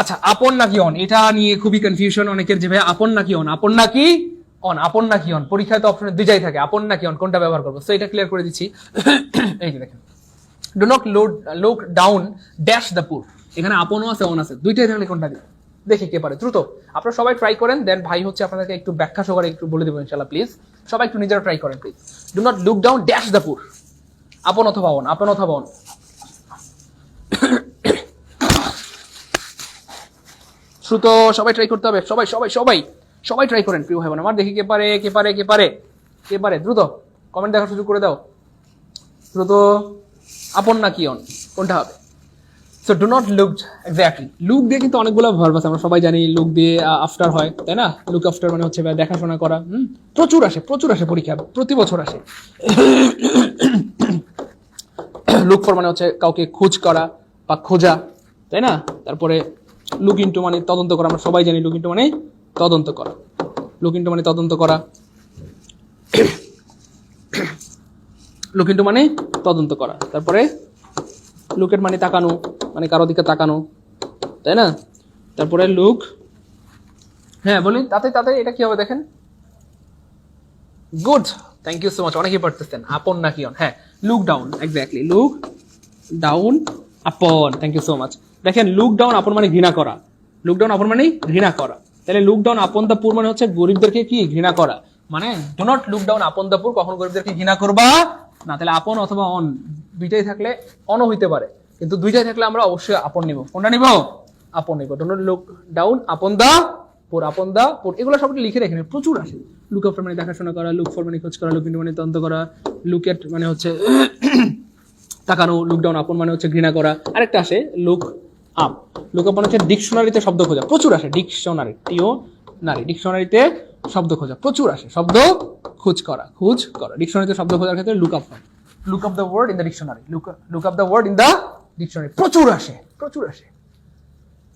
আচ্ছা আপন নাকি অন? এটা নিয়ে খুবই কনফিউশন অনেকের যে, ভাই, আপন নাকি অন? আপন নাকি অন? আপন নাকি অন? পরীক্ষায় তো অপশনে দুইটাই থাকে, আপন নাকি অন? কোনটা ব্যবহার করব? তো এটা ক্লিয়ার করে দিচ্ছি। এই যে দেখেন। Do not load look down dash the poor এখানে আপনও আছে, অন আছে। দুইটাই থাকলে কোনটা দিবে? দেখি কে পারে। দ্রুত। আপনারা সবাই ট্রাই করেন দেন ভাই হচ্ছে আপনাদেরকে একটু ব্যাখ্যা সহকারে একটু বলে দেবো ইনশাল্লাহ প্লিজ সবাই একটু নিজেরা ট্রাই করেন please do not look down dash the poor upon অথবা অন, আপন অথবা অন। দ্রুত সবাই ট্রাই করতে হবে, সবাই সবাই সবাই সবাই ট্রাই করেন, প্রিয় ভাই আমার দেখি কে পারে কে পারে কে পারে কে পারে? দ্রুত কমেন্ট দেখার সুযোগ করে দাও। দ্রুত, আপন না কি অন? কোনটা হবে? So do not look exactly look দিয়ে কিন্তু অনেকগুলো ভার্ব আছে, আমরা সবাই জানি লুক দিয়ে আফটার হয়, তাই না? লুক আফটার মানে হচ্ছে দেখাশোনা করা, হুম? প্রচুর আসে প্রচুর আসে পরীক্ষা, প্রতি বছর আসে। লুক ফর মানে হচ্ছে কাউকে খোঁজ করা বা খোঁজা, তাই না? তারপরে লুক ইন্টু মানে তদন্ত করা, আমরা সবাই জানি লুক ইন্টু মানে তদন্ত করা। লুক ইন্টু মানে তদন্ত করা। লুক ইন্টু মানে তদন্ত করা। তারপরে লুকের মানে তাকানো মানে কারও দিকে তাকানো, তাই না? তারপরে লুক হ্যাঁ বলি তাতে তাতে এটা কি হবে দেখেন? Good thank you so much অনেকেই পারতেছেন আপন নাকি অন হ্যাঁ look down exactly look down upon thank you so much দেখেন লুক ডাউন আপন মানে ঘৃণা করা। লুক ডাউন আপন মানে ঘৃণা করা। তাহলে লুক ডাউন আপন দা পুর মানে হচ্ছে গরিবদেরকে কি? ঘৃণা করা। মানে ডো নট লুক ডাউন আপন দা পুর কখন গরিবদেরকে ঘৃণা করবা না। তাহলে আপন অথবা অন, দুইটাই থাকলে অনও হইতে পারে। কিন্তু দুইটাই থাকলে আমরা অবশ্যই আপন নিব। কোনটা নিব? আপন নিব। ডো নট লুক ডাউন আপন দা পুর আপন দা পুর এগুলো সব লিখে রেখে প্রচুর আসে লুক আফটার মানে দেখাশোনা করা লুক ফর মানে খোঁজ করা লুক ইন্টু মানে তদন্ত করা লুক এট মানে হচ্ছে তাকানো লুকডাউন আপন মানে হচ্ছে ঘৃণা করা। আরেকটা আসে লুক আপ লুক আপ মানে হচ্ছে ডিকশনারিতে শব্দ খোঁজা। প্রচুর আসে ডিকশনারি টিও নারী ডিকশনারিতে শব্দ খোঁজা। প্রচুর আসে, শব্দ খোঁজ করা খোঁজ করা। ডিকশনারিতে শব্দ খোঁজার ক্ষেত্রে look up look up the word in the dictionary look look up the word in the dictionary প্রচুর আসে প্রচুর আসে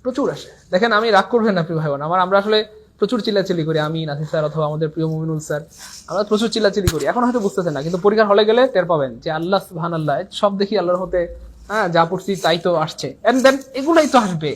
প্রচুর আসে। দেখেন, আমি রাগ করবেন না, প্রিয় ভাই আমার, আমরা আসলে প্রচুর চিল্লাচিলি করি, আমি, নাসির স্যার অথবা আমাদের প্রিয় মুমিনুল স্যার। আমরা প্রচুর চিল্লাচিলি করি। এখন হয়তো বুঝতেছেন না, কিন্তু পরীক্ষার হলে গেলে টের পাবেন যে আল্লাহ ভান আল্লাহ সব দেখি আল্লাহর হতে হ্যাঁ যা পড়ছি তাই তো আসছে। এন্ড দেন এগুলাই তো আসবে।